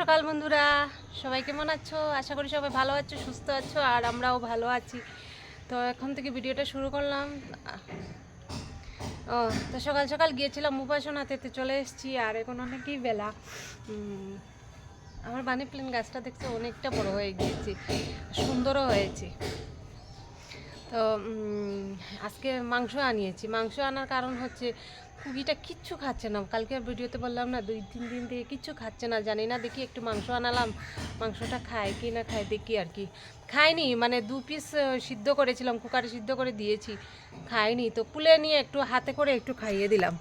সকাল বন্ধুরা। সবাই কেমন আছো? আশা করি সবাই ভালো আছো, সুস্থ আছো, আর আমরাও ভালো আছি। তো এখন থেকে ভিডিওটা শুরু করলাম। ও, তো সকাল সকাল গিয়েছিলাম উপাসনাতে, তো চলে এসেছি, আর এখন অনেকই বেলা। আমার বানি প্লেন গাছটা দেখতে অনেকটা বড় হয়ে গিয়েছে, সুন্দরও হয়েছে। তো আজকে মাংস আনিয়েছি। মাংস আনার কারণ হচ্ছে কুকিটা কিচ্ছু খাচ্ছে না। কালকে ভিডিওতে বললাম না, দুই তিন দিন থেকে কিচ্ছু খাচ্ছে না, জানি না, দেখি একটু মাংস আনালাম। মাংসটা খায় কি না খায় দেখি আর কি। খায়নি মানে দু পিস সিদ্ধ করেছিলাম, কুকারে সিদ্ধ করে দিয়েছি। খায়নি তো কুলে নিয়ে একটু হাতে করে একটু খাইয়ে দিলাম।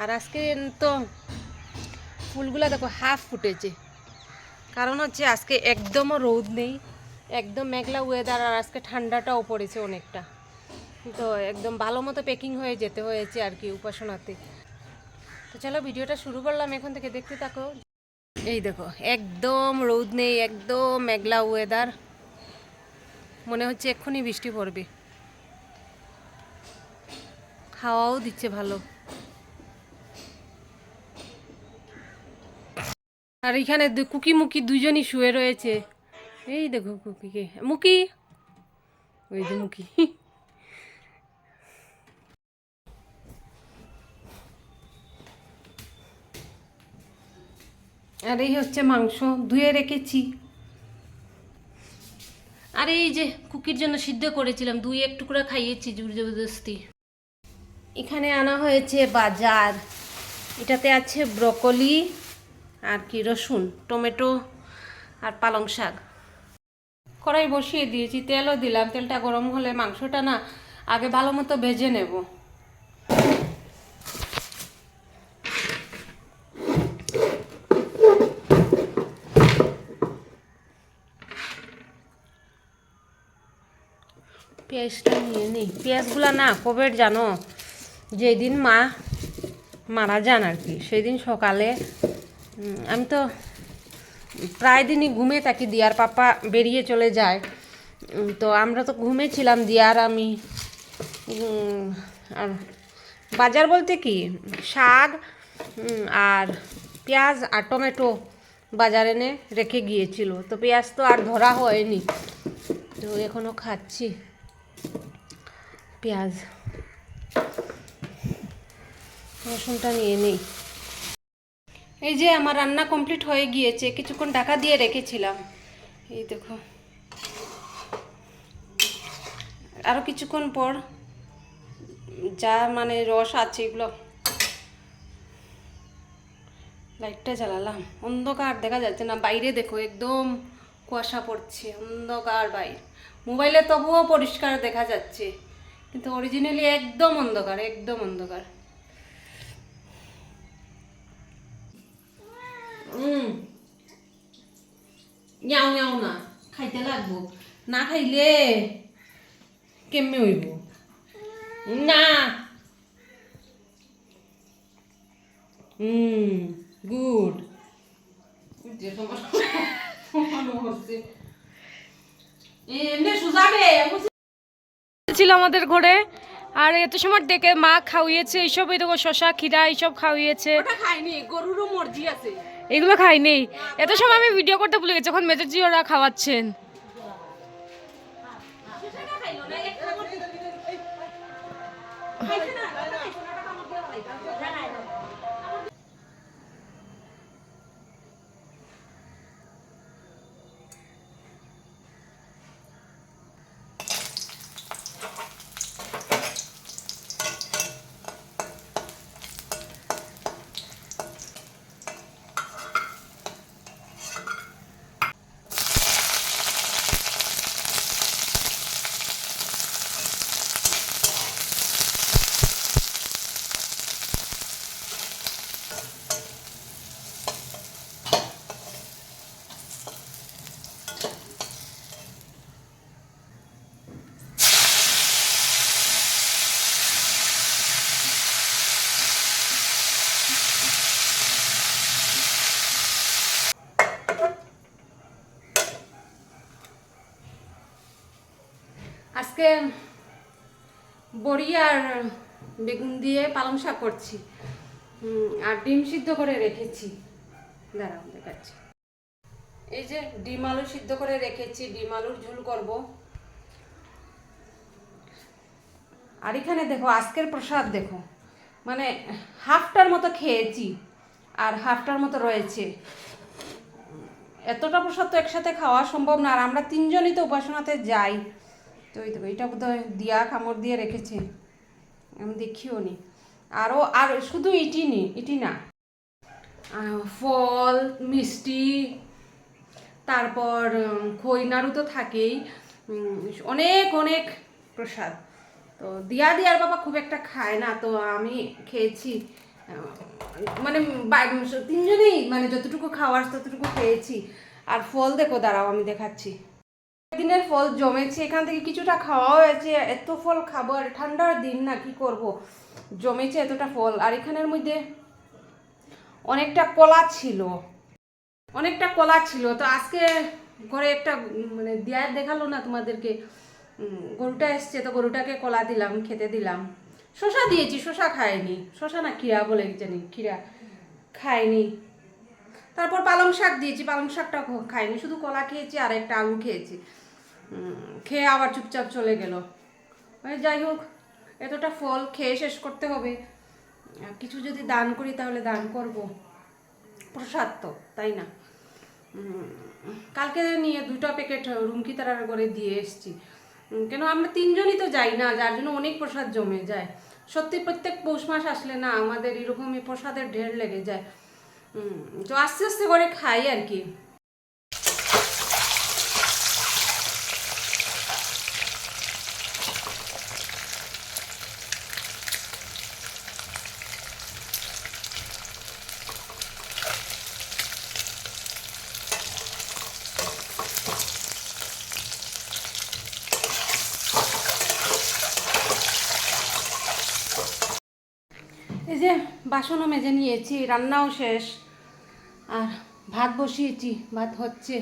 আর আজকে তো ফুলগুলো দেখো হাফ ফুটেছে। কারণ হচ্ছে আজকে একদমও রোদ নেই, একদম মেঘলা ওয়েদার আর আজকে ঠান্ডাটাও পড়েছে অনেকটা। তো একদম ভালো মতো প্যাকিং হয়ে যেতে হয়েছে আর কি উপাসনাতে। তো চলো ভিডিওটা শুরু করলাম, এখন থেকে দেখতে থাকো। এই দেখো, একদম রোদ নেই, একদম মেঘলা ওয়েদার মনে হচ্ছে এক্ষুনি বৃষ্টি পড়বে। খাওয়াও দিচ্ছে ভালো। আর এখানে কুকি মুকি দুজনই শুয়ে রয়েছে। এই দেখো কুকিকে। মুকি? ওই যে মুকি। আর এই হচ্ছে মাংস ধুয়ে রেখেছি। আর এই যে কুকির জন্য সিদ্ধ করেছিলাম দুই এক টুকরা খাইয়েছি জোর জবরদস্তি। এখানে আনা হয়েছে বাজার। এটাতে আছে ব্রকলি আর কি রসুন টমেটো আর পালং শাক। কড়াই বসিয়ে দিয়েছি তেলও দিলাম। তেলটা গরম হলে মাংসটা না আগে ভালো মতো ভেজে নেব। পেঁয়াজটা নিয়ে নিই। পেঁয়াজগুলো না কবের জানো? যেদিন মা মারা যান আর কি সেই দিন সকালে আমি তো প্রায় দিনই ঘুমে থাকি, দিয়ার পাপা বেরিয়ে চলে যায়। তো আমরা তো ঘুমেছিলাম দিয়ার, আমি আর বাজার বলতে কি? শাক আর পেঁয়াজ আর টমেটো বাজার এনে রেখে গিয়েছিল। তো পেঁয়াজ তো আর ধরা হয়নি। তো এখনও খাচ্ছি। পেঁয়াজ। রসুনটা নিয়ে নেই। এই যে আমার রান্না কমপ্লিট হয়ে গিয়েছে, কিছুক্ষণ ঢাকা দিয়ে রেখেছিলাম। এই দেখো। আরও কিছুক্ষণ পর যা মানে রস আছে এগুলো লাইটটা জ্বালালাম। অন্ধকার দেখা যাচ্ছে না, বাইরে দেখো, একদম কুয়াশা পড়ছে, অন্ধকার বাইরে। মোবাইলে তবুও পরিষ্কার দেখা যাচ্ছে। কিন্তু অরিজিনালি একদম অন্ধকার একদম অন্ধকার। হুম যাও যাও না, খাইতে লাগবো। না খাইলে হইব? না। গুড এমনি সুজাবে ছিল আমাদের ঘরে। আর এত সময় ডেকে মা খাওয়িয়েছে এইসব এই দেখো শশা খিরা এইসব খাওয়িয়েছে। খাইনি গরুরও মর্জি আছে। এগুলো খাইনি এত সময় আমি ভিডিও করতে ভুলে গেছি এখন মেজরজি ওরা খাওয়াচ্ছেন। আজকে বড়ি আর বেগুন দিয়ে পালং শাক করছি। আর ডিম সিদ্ধ করে রেখেছি। দাঁড়াও, দেখাচ্ছি। এই যে ডিম আলু সিদ্ধ করে রেখেছি, ডিম আলুর ঝোল করব। আর এখানে দেখো, আজকের প্রসাদ দেখো। মানে হাফটার মতো খেয়েছি, আর হাফটার মতো রয়েছে। এতটা প্রসাদ তো একসাথে খাওয়া সম্ভব না, আর আমরা তিনজনই তো উপাসনাতে যাই। তো এই দেখো এটা বোধহয় দিয়া কামড় দিয়ে রেখেছে। আমি দেখিও নি। আরও আর শুধু ইটি নি ইটি না। ফল মিষ্টি তারপর উম, খই নাড়ু তো থাকেই। অনেক অনেক প্রসাদ। তো দিয়া দিয়ার বাবা খুব একটা খায় না তো আমি খেয়েছি। মানে তিনজনেই মানে যতটুকু খাওয়ার ততটুকু খেয়েছি। আর ফল দেখো দাঁড়াও আমি দেখাচ্ছি। দিনের ফল জমেছে, এখান থেকে কিছুটা খাওয়া হয়েছে, এত ফল খাব আর ঠান্ডার দিন না, কি করব? জমেছে এতটা ফল, আর এখানের মধ্যে অনেকটা কলা ছিল, অনেকটা কলা ছিল। তো আজকে ঘরে একটা মানে দেয়ার দেখাল না তোমাদেরকে? গরুটা এসছে, তো গরুটাকে কলা দিলাম, খেতে দিলাম। শশা দিয়েছি শশা খায়নি শশা না খিরা বলে জানি খিরা খায়নি তারপর পালং শাক দিয়েছি, পালং শাকটা খাইনি, শুধু কলা খেয়েছি আর একটা আলু খেয়েছি। খেয়ে আবার চুপচাপ চলে গেল। ওই যাই হোক, এতটা ফল খেয়ে শেষ করতে হবে। কিছু যদি দান করি তাহলে দান করব। প্রসাদ তো, তাই না? কালকে নিয়ে দুটো প্যাকেট রুমকি তারার করে দিয়ে এসছি। কেন আমরা তিনজনই তো যাই না, যার জন্য অনেক প্রসাদ জমে যায়। সত্যি প্রত্যেক পৌষ মাস আসলে না, আমাদের এরকমই প্রসাদের ঢের লেগে যায়। তো আস্তে আস্তে করে খাই আর কি এই যে বাসনও মেজে নিয়েছি, রান্নাও শেষ। আর ভাত বসিয়েছি, ভাত হচ্ছে।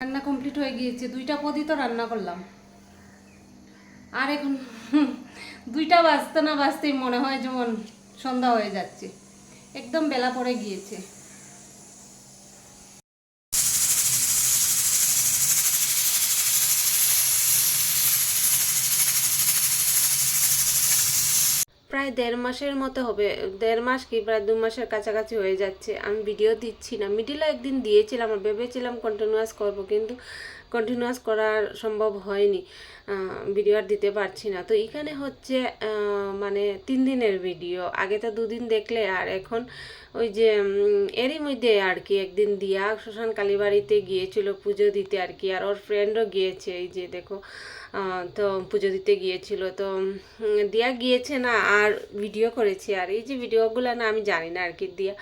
রান্না কমপ্লিট হয়ে গিয়েছে, দুইটা পদই তো রান্না করলাম। আর এখন দুইটা বাজতে না বাজতেই মনে হয় যেমন সন্ধ্যা হয়ে যাচ্ছে। একদম বেলা পড়ে গিয়েছে। প্রায় দেড় মাসের মতো হবে, দেড় মাস কি প্রায় দু মাসের কাছাকাছি হয়ে যাচ্ছে। আমি ভিডিও দিচ্ছি না। মিডিলে একদিন দিয়েছিলাম আর ভেবেছিলাম কন্টিনিউয়াস করব, কিন্তু কন্টিনিউয়াস করার সম্ভব হয়নি। ভিডিও আর দিতে পারছি না। তো এখানে হচ্ছে মানে তিন দিনের ভিডিও আগে তো দুদিন দেখলে, আর এখন ওই যে এরই মধ্যে আর কি একদিন দিয়া শ্মশান কালীবাড়িতে গিয়েছিল পুজো দিতে আর কি। আর ওর ফ্রেন্ডও গিয়েছে, এই যে দেখো তো পুজো দিতে গিয়েছিল। তো দিয়া গিয়েছে না, আর ভিডিও করেছি। আর এই যে ভিডিওগুলো না, আমি জানি না আর কি দিয়া।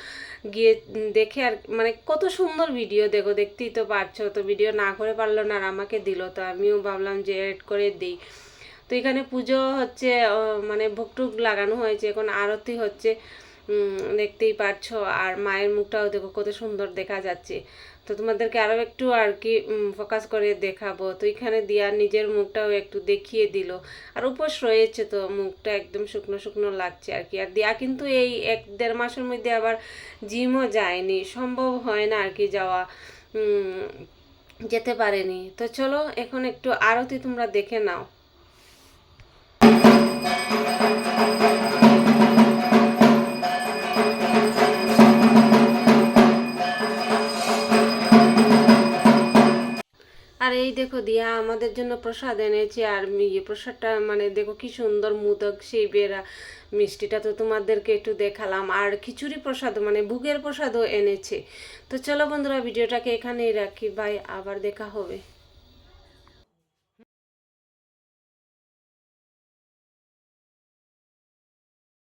গিয়ে দেখে আর মানে কত সুন্দর ভিডিও দেখো, দেখতেই তো পারছ। তো ভিডিও না করে পারল না আর আমাকে দিল। তো আমিও ভাবলাম যে এড করে দিই। তো এখানে পুজো হচ্ছে মানে ভুকটুক লাগানো হয়েছে, এখন আরতি হচ্ছে। দেখতেই পারছ। আর মায়ের মুখটাও দেখো কত সুন্দর দেখা যাচ্ছে। তো তোমাদেরকে আরও একটু আর কি ফোকাস করে দেখাবো। তো এখানে দিয়া নিজের মুখটাও একটু দেখিয়ে দিল। আর উপোস রয়েছে তো, মুখটা একদম শুকনো শুকনো লাগছে আর কি। আর দিয়া কিন্তু এই এক দেড় মাসের মধ্যে আবার জিমও যায়নি, সম্ভব হয় না আর কি যাওয়া যেতে পারেনি। তো চলো এখন একটু আরতি তোমরা দেখে নাও। আর এই দেখো দিয়া আমাদের জন্য প্রসাদ এনেছে আর ইয়ে প্রসাদটা মানে দেখো কি সুন্দর মুদক সেই বেড়া মিষ্টিটা তো তোমাদেরকে একটু দেখালাম। আর খিচুড়ি প্রসাদ মানে ভুগের প্রসাদও এনেছে। তো চলো বন্ধুরা, ভিডিওটাকে এখানেই রাখি। ভাই আবার দেখা হবে।